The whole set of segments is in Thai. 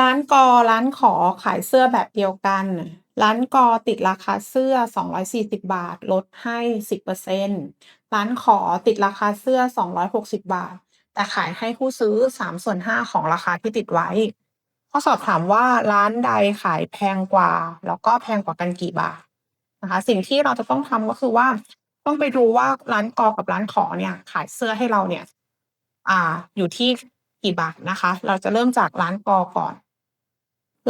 ร้านกอร้านขอขายเสื้อแบบเดียวกัน ร้านกอติดราคาเสื้อ 240 บาท ลดให้ 10%ร้านขอติดราคาเสื้อ 260 บาท แต่ขายให้ผู้ซื้อ 3 ส่วน 5 ของราคาที่ติดไว้ ข้อสอบถามว่าร้านใดขายแพงกว่า แล้วก็แพงกว่ากันกี่บาทนะคะ สิ่งที่เราจะต้องทำก็คือว่า ต้องไปดูว่าร้านกอกับร้านขอเนี่ยขายเสื้อให้เราเนี่ย อ่า อยู่ที่กี่บาทนะคะ เราจะเริ่มจากร้านกอก่อน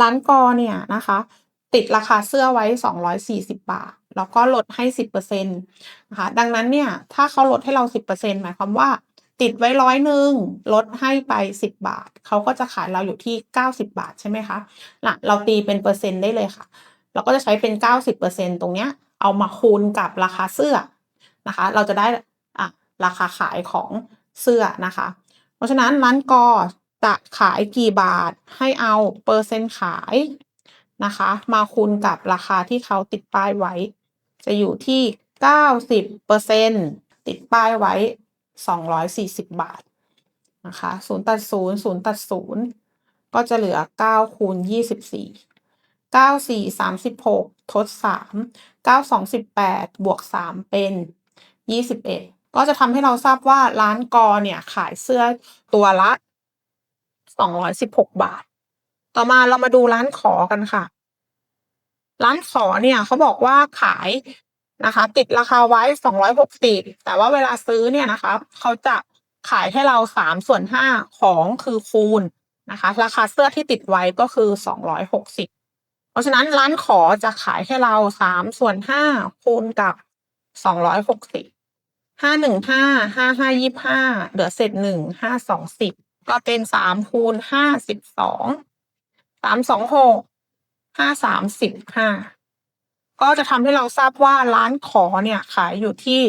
ร้านกอเนี่ยนะคะ ติดราคาเสื้อไว้ 240 บาท แล้วก็ลดให้ 10%นะคะดังนั้นเนี่ย ถ้าเขาลดให้เรา 10%หมายความว่า ติดไว้ร้อยหนึ่งลดให้ไป 10 บาท เขาก็จะขายเราอยู่ที่ 90 บาทใช่ไหมคะน่ะเราตีเป็นเปอร์เซ็นต์ได้เลยค่ะ เราก็จะใช้เป็น 90%ตรงเนี้ยเอามาคูณกับราคาเสื้อนะคะ เราจะได้อ่าราคาขายของเสื้อนะคะ เพราะฉะนั้นร้านกอ จะขายกี่บาท ให้เอาเปอร์เซ็นต์ขายนะคะ มาคูณกับราคาที่เขาติดป้ายไว้ จะอยู่ที่ 90%ติดป้ายไว้ 240 บาทนะคะ0ตัด0 0ตัด0ก็จะเหลือ 9 คูณ 24 9 4 36 ทด 3 9 2 18 บวก 3 เป็น 21 ก็จะทำให้เราทราบว่าร้านกอเนี่ยขายเสื้อตัวละ 216บหกบาท ต่อมาเรามาดูร้านขอกันค่ะ ร้านขอเนี่ยเขาบอกว่าขายนะคะ ติดราคาไว้260แต่ว่าเวลาซื้อเนี่ยนะคะเขาจะขายให้เรา3ส่วน5ของคือคูณนะคะ ราคาเสื้อที่ติดไว้ก็คือ260เพราะฉะนั้นร้านขอจะขายให้เรา3ส่วน5คูณกับ260ห้าหนึ่งห้าห้าห้ายี่ห้าเหลือเศษหนึ่งห้าสองสิบ ก็เป็นสามคูณห้าสิบสองสามสองหกห้าสามสิบห้าก็จะทำให้เราทราบว่าร้านขอเนี่ยขายอยู่ที่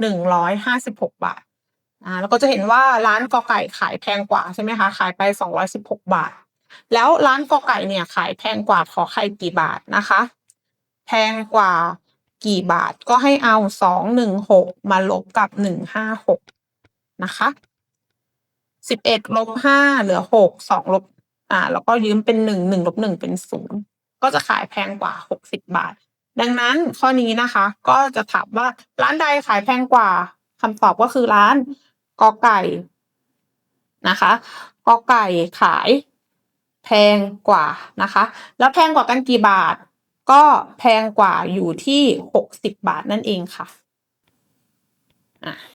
หนึ่งร้อยห้าสิบหกบาทอ่าแล้วก็จะเห็นว่าร้านกอไก่ขายแพงกว่าใช่ไหมคะ ขายไปสองร้อยสิบหกบาท แล้วร้านกอไก่เนี่ยขายแพงกว่าขอไข่กี่บาทนะคะ แพงกว่ากี่บาทก็ให้เอาสองหนึ่งหกมาลบกับหนึ่งห้าหกนะคะ สิบเอ็ดลบห้าเหลือหกสองลบ อ่า แล้วก็ยืมเป็นหนึ่งหนึ่งลบหนึ่งเป็นศูนย์ก็จะขายแพงกว่าหกสิบบาท ดังนั้นข้อนี้นะคะ ก็จะถามว่าร้านใดขายแพงกว่าคำตอบก็คือร้านกอไก่นะคะกอไก่ขายแพงกว่านะคะ แล้วแพงกว่ากันกี่บาท ก็แพงกว่าอยู่ที่หกสิบบาทนั่นเองค่ะอะ